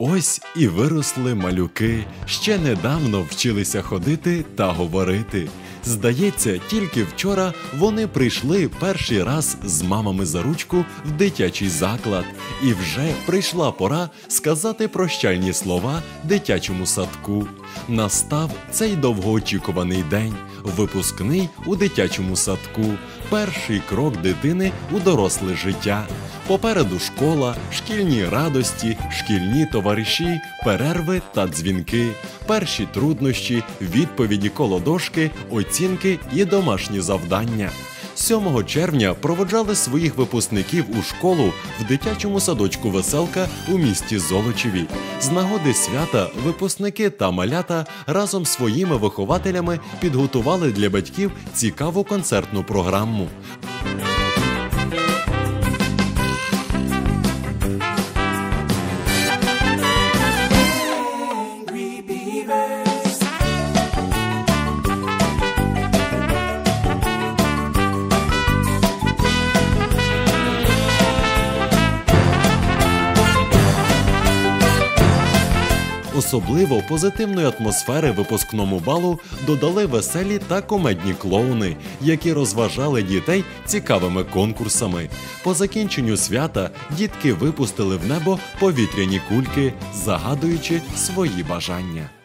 Ось і виросли малюки, ще недавно вчилися ходити та говорити. Здається, тільки вчора вони прийшли перший раз з мамами за ручку в дитячий заклад, і вже прийшла пора сказати прощальні слова дитячому садку. Настав цей довгоочікуваний день, випускний у дитячому садку, перший крок дитини у доросле життя. Попереду школа, шкільні радості, шкільні товариші, перерви та дзвінки, перші труднощі, відповіді колодошки, оцінки і домашні завдання. 7 червня проводжали своїх випускників у школу в дитячому садочку Веселка у місті Золочеві. З нагоди свята випускники та малята разом з своїми вихователями підготували для батьків цікаву концертну програму. Особливо позитивної атмосфери випускному балу додали веселі та комедні клоуни, які розважали дітей цікавими конкурсами. По закінченню свята дітки випустили в небо повітряні кульки, загадуючи свої бажання.